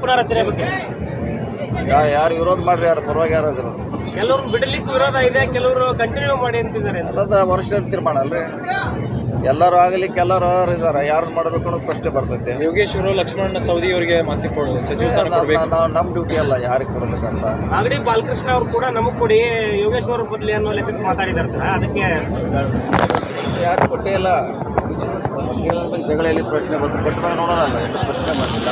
ಪುನಾರಚನೆ ಬಗ್ಗೆ? ಯಾರು ಯಾರು ವಿರೋಧ ಮಾಡ್ರಿ ಯಾರು? ಪರವಾಗಿ ಯಾರು ಅದ್ರ ಕೆಲವ್ರು ಬಿಡಲಿಕ್ಕೆ ವಿರೋಧ ಇದೆ ಕೆಲವರು ಕಂಟಿನ್ಯೂ ಮಾಡಿ ಅಂತಿದ್ದಾರೆ ಅದ ವರಿಷ್ಠ ತೀರ್ಮಾನ ಅಲ್ರಿ? ಎಲ್ಲರೂ ಆಗಲಿಕ್ಕೆ ಎಲ್ಲರೂ ಇದಾರೆ. ಯಾರು ಮಾಡಬೇಕು ಅನ್ನೋದು ಪ್ರಶ್ನೆ ಬರ್ತೈತೆ. ಯೋಗೇಶ್ವರು ಲಕ್ಷ್ಮಣ ಸೌದಿ ಅವರಿಗೆ ಮಾತಿ ಕೊಡು ಸಚಿವ ಸ್ಥಾನ ಕೊಡ್ಬೇಕು. ನಾವು ನಮ್ಮ ಡ್ಯೂಟಿ ಅಲ್ಲ ಯಾರಿಗೆ ಕೊಡ್ಬೇಕಂತ. ಆಗಡಿ ಬಾಲಕೃಷ್ಣ ಅವರು ಕೂಡ ನಮಗೆ ಕೊಡಿ. ಯೋಗೇಶ್ವರ ಬದಲಿ ಅನ್ನೋ ಲೆಕ್ಕಕ್ಕೆ ಮಾತಾಡಿದ್ದಾರೆ ಸರ್. ಅದಕ್ಕೆ ಯಾರು ಕೊಟ್ಟೇ ಇಲ್ಲ. ಕೇಳಿದ ಬಗ್ಗೆ ಜಗಳ ಎಲ್ಲಿ ಪ್ರಶ್ನೆ ಬಂತು. ನೋಡೋಣ ಪ್ರಶ್ನೆ ಮಾಡಿಲ್ಲ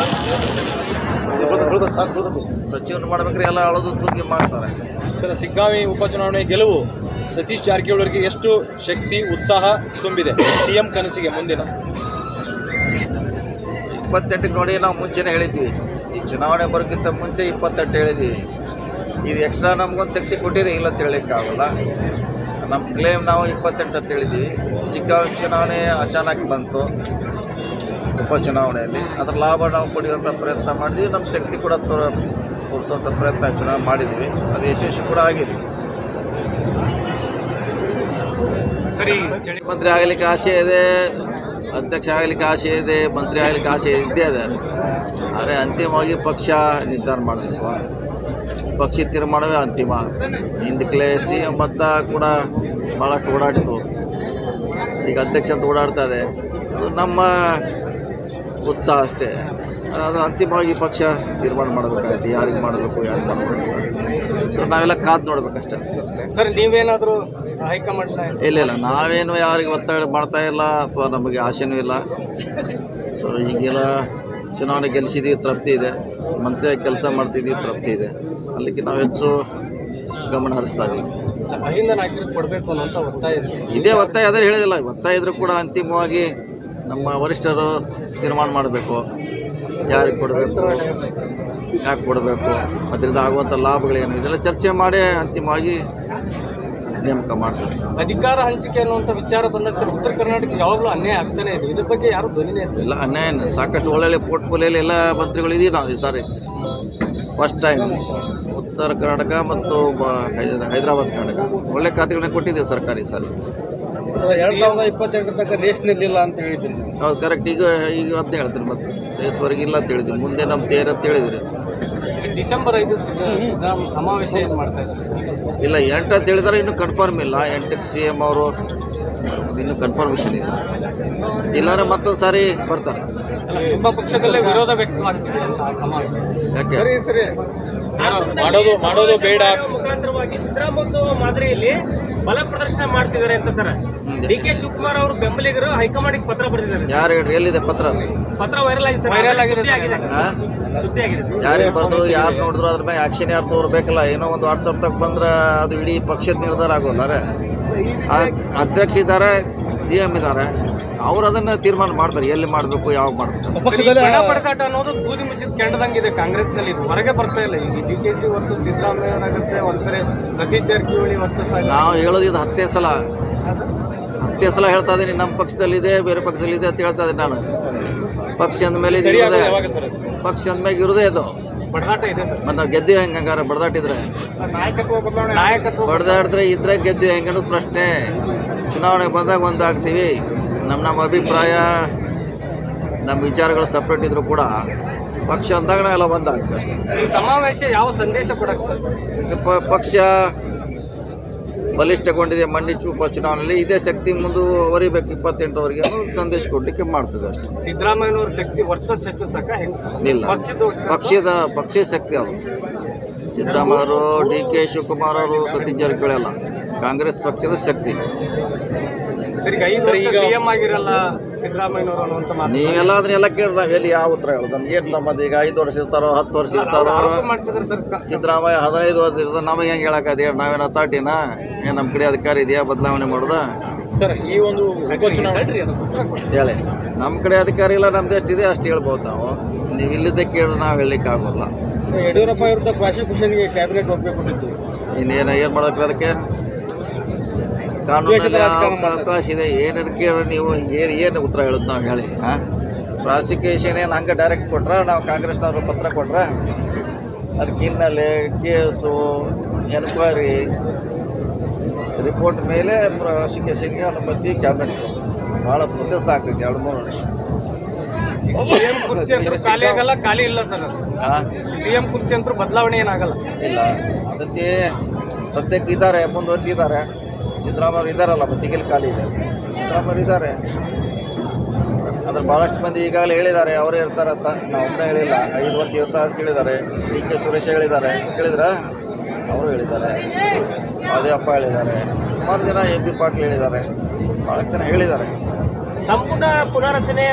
ಸಚಿವರು ಮಾಡ್ಬೇಕ್ರಿ ಎಲ್ಲ ಅಳದು ತೂಗಿ ಮಾಡ್ತಾರೆ. ಸರ್ ಸಿಗ್ಗಾವಿ ಉಪಚುನಾವಣೆ ಗೆಲುವು. ಸತೀಶ್ ಜಾರಕಿಹೊಳಿ ಅವರಿಗೆ ಎಷ್ಟು ಶಕ್ತಿ ಉತ್ಸಾಹ ತುಂಬಿದೆ? ಸಿಎಂ ಕನಸಿಗೆ ಮುಂದಿನ. ಇಪ್ಪತ್ತೆಂಟಕ್ಕೆ ನೋಡಿ ನಾವು ಮುಂಚೆನೇ ಹೇಳಿದ್ವಿ. ಈ ಚುನಾವಣೆ ಬರೋಕ್ಕಿಂತ ಮುಂಚೆ ಇಪ್ಪತ್ತೆಂಟು ಹೇಳಿದ್ವಿ. ಇದು ಎಕ್ಸ್ಟ್ರಾ ನಮಗೊಂದು ಶಕ್ತಿ ಕೊಟ್ಟಿದೆ ಇಲ್ಲ ಅಂತ ಹೇಳಲಿಕ್ಕೆ ಆಗಲ್ಲ ನಮ್ಮ ಕ್ಲೇಮ್ ನಾವು ಇಪ್ಪತ್ತೆಂಟು ಅಂತ ಹೇಳಿದ್ವಿ. ಸಿಕ್ಕ ಚುನಾವಣೆ ಅಚಾನಕ್ ಬಂತು. ಉಪಚುನಾವಣೆಯಲ್ಲಿ. ಅದರ ಲಾಭ ನಾವು ಕೊಡುವಂಥ ಪ್ರಯತ್ನ ಮಾಡಿದ್ವಿ. ನಮ್ಮ ಶಕ್ತಿ ಕೂಡ ತೋರ ತೋರಿಸುವಂಥ ಪ್ರಯತ್ನ ಚುನಾವಣೆ ಮಾಡಿದ್ದೀವಿ. ಅದು ಯಶಸ್ವಿ ಕೂಡ ಆಗಿದೆ. ಮುಖ್ಯಮಂತ್ರಿ ಮಂತ್ರಿ ಆಗಲಿಕ್ಕೆ ಆಸೆ ಇದೆ ಅಧ್ಯಕ್ಷ ಆಗಲಿಕ್ಕೆ ಆಸೆ ಇದೆ ಮಂತ್ರಿ ಆಗಲಿಕ್ಕೆ ಆಸೆ ಇದ್ದೇ ಇದೆ ಆದರೆ ಅಂತಿಮವಾಗಿ ಪಕ್ಷ ನಿರ್ಧಾರ ಮಾಡಬೇಕು. ಪಕ್ಷ ತೀರ್ಮಾನವೇ ಅಂತಿಮ. ಹಿಂದಕ್ಕೆ ಸಿ ಮತ್ತ ಕೂಡ ಭಾಳಷ್ಟು ಓಡಾಡಿತು. ಈಗ ಅಧ್ಯಕ್ಷ ಅಂತ ಓಡಾಡ್ತಾ ಇದೆ. ಅದು ನಮ್ಮ ಉತ್ಸಾಹ ಅಷ್ಟೇ. ಅದು ಅಂತಿಮವಾಗಿ ಪಕ್ಷ ತೀರ್ಮಾನ ಮಾಡಬೇಕಾಗಿತ್ತು. ಯಾರಿಗೆ ಮಾಡಬೇಕು ಯಾರು ಮಾಡಬೇಕು ಸೊ ನಾವೆಲ್ಲ ಕಾದು ನೋಡ್ಬೇಕಷ್ಟೆ. ಸರ್ ನೀವೇನಾದರೂ ಹೈಕಮಾಂಡ್ ಇಲ್ಲ ಇಲ್ಲ. ನಾವೇನು ಯಾರಿಗೆ ಒತ್ತಡ ಮಾಡ್ತಾ ಇಲ್ಲ ಅಥವಾ ನಮಗೆ ಆಸೆನೂ ಇಲ್ಲ. ಸೊ ಈಗೆಲ್ಲ ಚುನಾವಣೆ ಗೆಲ್ಲಿಸಿದೀವಿ ತೃಪ್ತಿ ಇದೆ. ಮಂತ್ರಿಯಾಗಿ ಕೆಲಸ ಮಾಡ್ತಿದ್ದೀವಿ ತೃಪ್ತಿ ಇದೆ. ಅಲ್ಲಿಗೆ ನಾವು ಹೆಚ್ಚು ಗಮನ ಹರಿಸ್ತಾ ಇದ್ದೀವಿ. ಅಹಿಂದ ನಾಯಕರಿಗೆ ಕೊಡಬೇಕು ಅನ್ನೋಂಥ ಒತ್ತಾಯ ಇದೆ. ಇದೇ ಒತ್ತಾಯ ಅದೇ ಹೇಳಿದಿಲ್ಲ ಒತ್ತಾಯ ಇದ್ರೂ ಕೂಡ ಅಂತಿಮವಾಗಿ ನಮ್ಮ ವರಿಷ್ಠರು ತೀರ್ಮಾನ ಮಾಡಬೇಕು. ಯಾರಿಗೆ ಕೊಡಬೇಕು? ಯಾಕೆ ಕೊಡಬೇಕು? ಅದರಿಂದ ಆಗುವಂಥ ಲಾಭಗಳೇನು? ಇದೆಲ್ಲ ಚರ್ಚೆ ಮಾಡಿ ಅಂತಿಮವಾಗಿ ನೇಮಕ ಮಾಡ್ತಾರೆ ಅಧಿಕಾರ ಹಂಚಿಕೆ ಅನ್ನುವಂಥ ವಿಚಾರ ಬಂದಾಗ ಸರ್ ಉತ್ತರ ಕರ್ನಾಟಕ ಯಾವಾಗಲೂ ಅನ್ಯಾಯ ಆಗ್ತಾನೆ ಇದೆ. ಇದ್ರ ಬಗ್ಗೆ ಯಾರು ಧ್ವನಿನೇ ಇದೆ ಇಲ್ಲ ಅನ್ಯಾಯ ಸಾಕಷ್ಟು ಒಳ್ಳೊಳ್ಳೆ ಪೋರ್ಟ್ಫೋಲಿಯೋಲಿ ಎಲ್ಲ ಮಂತ್ರಿಗಳು ಇದೀವಿ ನಾವು ಈ ಸಾರಿ. ಫಸ್ಟ್ ಟೈಮ್ ಉತ್ತರ ಕರ್ನಾಟಕ ಮತ್ತು ಬ- ಹೈದರಾಬಾದ್ ಕರ್ನಾಟಕ. ಒಳ್ಳೆ ಖಾತೆಗಳನ್ನ ಕೊಟ್ಟಿದ್ದೀವಿ ಸರ್ಕಾರಿ ಸರ್. ಸಾರಿ ಎರಡು ಸಾವಿರದ ಇಪ್ಪತ್ತೆರಡು ತನಕ ರೇಸ್ ನಿಲ್ಲಿಲ್ಲ ಅಂತ ಹೇಳಿದ್ದೀನಿ ಹೌದು ಕರೆಕ್ಟ್ ಈಗ ಈಗ ಅಂತ ಹೇಳ್ತೀನಿ ಮತ್ತೆ. ರೇಸ್ವರೆಗೆ ಇಲ್ಲ ಅಂತ ಹೇಳಿದ್ವಿ ಮುಂದೆ ನಮ್ಮ ತೇರ್ ಅಂತ ಹೇಳಿದ್ರಿ. ಡಿಸೆಂಬರ್ ಐದು ಸಮಾವೇಶ ಏನು ಮಾಡ್ತಾ ಇದ್ದಾರೆ? ಇಲ್ಲ ಎಂಟು ಅಂತ ಹೇಳಿದ್ರೆ ಇನ್ನೂ ಕನ್ಫರ್ಮ್ ಇಲ್ಲ. ಎಂಟಕ್ಕೆ ಸಿ ಎಂ ಅವರು ಇನ್ನೂ ಕನ್ಫರ್ಮೇಷನ್ ಇಲ್ಲ. ಇಲ್ಲಾಂದ್ರೆ ಮತ್ತೊಂದು ಸಾರಿ ಬರ್ತಾರೆ ನಿಮ್ಮ ಪಕ್ಷದಲ್ಲೇ ವಿರೋಧ ವ್ಯಕ್ತವಾಗ್ತಿದೆ ಅಂತ ಆ ಸಮಾವೇಶ. ಯಾಕೆ? ಸರಿ ಮಾಡೋದು ಮಾಡೋದು ಬೇಡ. ಮುಖಾಂತರವಾಗಿ ಸಿದ್ದರಾಮೋತ್ಸವ ಮಾದರಿಯಲ್ಲಿ ಬಲ ಪ್ರದರ್ಶನ ಮಾಡ್ತಿದ್ದಾರೆ ಅಂತ ಸರ್. ಡಿ ಕೆ ಶಿವಕುಮಾರ್ ಅವರು ಬೆಂಬಲಿಗರು ಹೈಕಮಾಂಡ್ ಪತ್ರ ಬರೆದಿದ್ದಾರೆ. ಯಾರು ಹೇಳ್ರಿ? ಎಲ್ಲಿದೆ ಪತ್ರ? ಪತ್ರ ವೈರಲ್ ಆಗಿದೆ ಸರ್. ವೈರಲ್ ಆಗಿದೆ ಯಾರಿಗೆ ಬರೆದ್ರು ಯಾರು ನೋಡಿದ್ರು ಅದ್ರ ಮೇಲೆ ಆಕ್ಷನ್ ಯಾರು ತೋರ್ಬೇಕಲ್ಲ? ಏನೋ ಒಂದು ವಾಟ್ಸಪ್ದಾಗ ಬಂದ್ರೆ ಅದು ಇಡೀ ಪಕ್ಷದ ನಿರ್ಧಾರ ಆಗೋದಾರೆ ಅಧ್ಯಕ್ಷ ಇದ್ದಾರೆ ಸಿ ಎಂ ಇದ್ದಾರೆ ಅವ್ರು ಅದನ್ನ ತೀರ್ಮಾನ ಮಾಡ್ತಾರೆ ಎಲ್ಲಿ ಮಾಡಬೇಕು ಯಾವಾಗ ಮಾಡಬೇಕು ಅನ್ನೋದು ಬೂದಿ ಮುಚ್ಚಿದ ಕೆಂಡದಂಗಿದೆ ಕಾಂಗ್ರೆಸ್ನಲ್ಲಿ ಇದು ಹೊರಗೆ ಬರ್ತಾ ಇಲ್ಲ. ಈಗ D K C versus Siddaramaiah ಒಂದ್ಸರಿ ಸತೀಶ್ ಜಾರಕಿಹೊಳಿ ವರ್ಸಸ್ ನಾವು ಹೇಳೋದು ಇದು ಹತ್ತೇ ಸಲ. ಹತ್ತೇ ಸಲ ಹೇಳ್ತಾ ಇದ್ದೀನಿ ನಮ್ಮ ಪಕ್ಷದಲ್ಲಿದೆ ಬೇರೆ ಪಕ್ಷದಲ್ಲಿದೆ ಅಂತ ಹೇಳ್ತಾ ಇದ್ದೀನಿ ನಾನು. ಪಕ್ಷ ಅಂದಮೇಲೆ ಇದು ಇದೆ ಯಾವಾಗ ಸರ್ ಪಕ್ಷ ಅಂದ್ಮ್ಯಾಗ ಇರೋದೇ ಅದು. ಬಡದಾಟ ಇದೆ ಸರ್. ಮತ್ತು ನಾವು ಗೆದ್ದೀವಿ ಹೆಂಗೆ ಹಂಗಾರೆ ಬಡದಾಟಿದ್ರೆ? ನಾಯಕತ್ವ ಬದಲಾವಣೆ ನಾಯಕತ್ವ ಬಡ್ದಾಡಿದ್ರೆ ಇದ್ರೆ ಗೆದ್ದು ಹೆಂಗನು ಪ್ರಶ್ನೆ. ಚುನಾವಣೆ ಬಂದಾಗ ಒಂದು ಆಗ್ತೀವಿ ನಮ್ಮ ನಮ್ಮ ಅಭಿಪ್ರಾಯ ನಮ್ಮ ವಿಚಾರಗಳು ಸಪ್ರೇಟ್ ಇದ್ರು ಕೂಡ. ಪಕ್ಷ ಅಂದಾಗ ನಾವೆಲ್ಲ ಒಂದಾಗ್ತೀವಿ ಅಷ್ಟೇ. ಸಮಾವೇಶ ಯಾವ ಸಂದೇಶ ಕೊಡಕ್ಕೆ ಪಕ್ಷ ಬಲಿಷ್ಠಗೊಂಡಿದೆ ಮಣ್ಣಿ ಉಪಚುನಾವಣೆಯಲ್ಲಿ ಇದೇ ಶಕ್ತಿ ಮುಂದುವರಿಬೇಕು ಇಪ್ಪತ್ತೆಂಟರವರೆಗೆ ಸಂದೇಶ ಕೊಡಲಿಕ್ಕೆ ಮಾಡ್ತದೆ ಅಷ್ಟೇ. ಸಿದ್ದರಾಮಯ್ಯನವ್ರ ಶಕ್ತಿ ವರ್ಚಸ್ ಹೆಚ್ಚಿಸಕ ಇಲ್ಲ. ಪಕ್ಷದ ಪಕ್ಷದ ಶಕ್ತಿ ಅದು. ಸಿದ್ದರಾಮಯ್ಯವರು ಡಿ ಕೆ ಶಿವಕುಮಾರ್ ಅವರು ಸತೀಶ್ ಜಾರಕಿಹೊಳಿ ಅಲ್ಲ ಕಾಂಗ್ರೆಸ್ ಪಕ್ಷದ ಶಕ್ತಿ. ಸಿದ್ದರಾಮಯ್ಯನವರು ಅನ್ನುವಂತ ಮಾತು. ನೀವೆಲ್ಲ ಅದನ್ನೆಲ್ಲ ಕೇಳಿ ನಾವು ಎಲ್ಲಿ ಯಾವ ಉತ್ತರ ಹೇಳೋದು? ನಮ್ಗೆ ಏನು ಸಂಬಂಧ? ಈಗ ಐದು ವರ್ಷ ಇರ್ತಾರೋ ಹತ್ತು ವರ್ಷ ಇರ್ತಾರೋ? ಆರೋಪ ಮಾಡ್ತಿದ್ದಾರೆ ಸರ್. ಕ- ಸಿದ್ದರಾಮಯ್ಯ ಹದಿನೈದು ವರ್ಷ ಇರ್ತದೆ ನಮಗೆ ಹೆಂಗೆ ಹೇಳಕ್ಕಾದ ಹೇಳಿ ನಾವೇನು ತಾಟಿನ ಏನು ನಮ್ಮ ಕಡೆ ಅಧಿಕಾರ ಇದೆಯಾ ಬದಲಾವಣೆ ಮಾಡುದ? ಸರ್ ಈ ಒಂದು ಉಪಚುನಾವಣೆ ತಡ್ರಿ ಅದು ಉತ್ತರ ಕೊಡಿ. ಹೇಳಿ. ನಮ್ಮ ಕಡೆ ಅಧಿಕಾರ ಇಲ್ಲ ನಮ್ದು ಎಷ್ಟಿದೆ ಅಷ್ಟು ಹೇಳ್ಬೋದು ನಾವು. ನೀವು ಇಲ್ಲಿದ್ದೆ ಕೇಳಿ ನಾವು ಹೇಳಲಿಕ್ಕೆ ಆಗೋಲ್ಲ. ಯಡಿಯೂರಪ್ಪ ವಿರುದ್ಧ ಪ್ರಾಸಿಕ್ಯೂಷನ್ಗೆ ಕ್ಯಾಬಿನೆಟ್ ಒಪ್ಪಿಗೆ ಕೊಟ್ಟಿದ್ದು ಇನ್ನೇನು ಏನು ಮಾಡ್ಬೇಕ್ರಿ ಅದಕ್ಕೆ? ಅವಕಾಶ ಇದೆ. ಏನೇನು ಕೇಳಿ ನೀವು ಏನು ಏನು ಉತ್ತರ ಹೇಳೋದು ನಾವು ಹೇಳಿ ಹಾಂ ಪ್ರಾಸಿಕ್ಯೂಷನ್ ಏನು ಹಂಗೆ ಡೈರೆಕ್ಟ್ ಕೊಟ್ರೆ ನಾವು ಕಾಂಗ್ರೆಸ್ನವ್ರು ಪತ್ರ ಕೊಟ್ರ ಅದಕ್ಕೆ ಹಿನ್ನೆಲೆ ಕೇಸು ಎನ್ಕ್ವೈರಿ ರಿಪೋರ್ಟ್ ಮೇಲೆ ಪ್ರಾಸಿಕ್ಯೂಷನ್ಗೆ ಅನುಮತಿ ಕ್ಯಾಬಿನೆಟ್ ಭಾಳ ಪ್ರೊಸೆಸ್ ಆಗ್ತೈತಿ ಎರಡು ಮೂರು ವರ್ಷ. ಖಾಲಿ ಆಗಲ್ಲ ಖಾಲಿ ಇಲ್ಲ ಸರ್? ಸಿಎಂ ಕುರ್ಚಿ ಅಂತೂ ಬದಲಾವಣೆ ಏನಾಗಲ್ಲ ಇಲ್ಲ. ಅದಕ್ಕೆ ಸದ್ಯಕ್ಕೆ ಇದ್ದಾರೆ ಮುಂದುವರೆದಿದ್ದಾರೆ. ಸಿದ್ದರಾಮಯ್ಯ ಇದ್ದಾರಲ್ಲ ಮತ್ತಿಗೆಲ್ಲಿ ಖಾಲಿ ಇದೆ. ಸಿದ್ದರಾಮಯ್ಯ ಇದ್ದಾರೆ ಅಂದ್ರೆ ಭಾಳಷ್ಟು ಮಂದಿ ಈಗಾಗಲೇ ಹೇಳಿದ್ದಾರೆ, ಅವರೇ ಇರ್ತಾರಂತ ನಾವು ಒಬ್ಬನೇ ಹೇಳಿಲ್ಲ, ಐದು ವರ್ಷ ಇರ್ತಾರೆ ಅಂತ ಹೇಳಿದ್ದಾರೆ. ಡಿ ಕೆ ಸುರೇಶ್ ಹೇಳಿದ್ದಾರೆ. ಕೇಳಿದ್ರ? ಅವರು ಹೇಳಿದ್ದಾರೆ. ಅಪ್ಪ ಹೇಳಿದ್ದಾರೆ. ಸುಮಾರು ಜನ ಎಂ ಪಿ ಪಾಟೀಲ್ ಹೇಳಿದ್ದಾರೆ. ಭಾಳಷ್ಟು ಜನ ಹೇಳಿದ್ದಾರೆ. ಸಂಪೂರ್ಣ ಪುನರಚನೆ